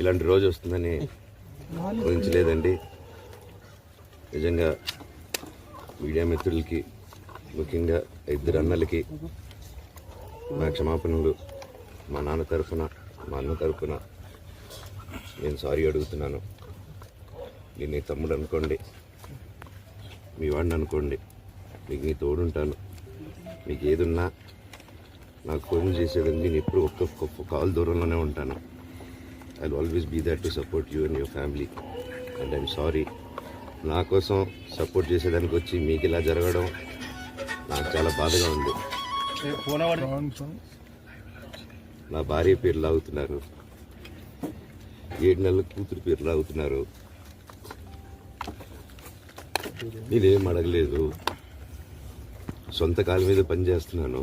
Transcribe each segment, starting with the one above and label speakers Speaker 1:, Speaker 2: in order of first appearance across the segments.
Speaker 1: ఇలాంటి రోజు వస్తుందని ఊహించలేదండి. నిజంగా మీడియా మిత్రులకి ముఖ్యంగా ఇద్దరు అన్నలకి నా క్షమాపణలు మా నాన్న తరఫున మా అన్న తరఫున నేను సారీ అడుగుతున్నాను. నేను నీ తమ్ముడు అనుకోండి మీ వాడిని అనుకోండి మీకు నీ తోడుంటాను. మీకు ఏదున్నా నాకు ఫోన్ చేసేదండి నేను ఎప్పుడు ఒక్క కాల్ దూరంలోనే ఉంటాను. I always be that to support you and your family and I'm sorry నా కోసం సపోర్ట్ చేసేదానికి వచ్చి మీకు ఇలా జరగడం నాకు చాలా బాధగా ఉంది. నా భార్య పేరు లాగుతున్నారు. ఏడు నెలల కూతురు పేరు లాగుతున్నారు. నేనేం అడగలేదు. సొంత కాళ్ళ మీద పనిచేస్తున్నాను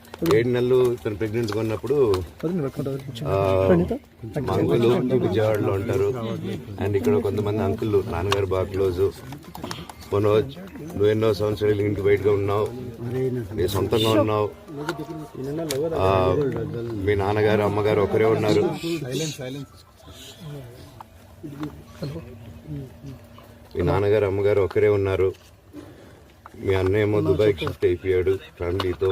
Speaker 1: ఏడు నెలలు తను ప్రెగ్నెంట్గా ఉన్నప్పుడు అంకులు మా విజయవాడలో ఉంటారు. అండ్ ఇక్కడ కొంతమంది అంకుల్ నాన్నగారు బాగా క్లోజ్. మనోజ్ నువ్వు ఎన్నో సంవత్సరాలు ఇంటి బయటగా ఉన్నావు. నీ సొంతంగా ఉన్నావు. మీ నాన్నగారు అమ్మగారు ఒకరే ఉన్నారు. మీ నాన్నగారు అమ్మగారు ఒకరే ఉన్నారు. మీ అన్నయ్య ఏమో దుబాయ్కి షిఫ్ట్ అయిపోయాడు ఫ్యామిలీతో.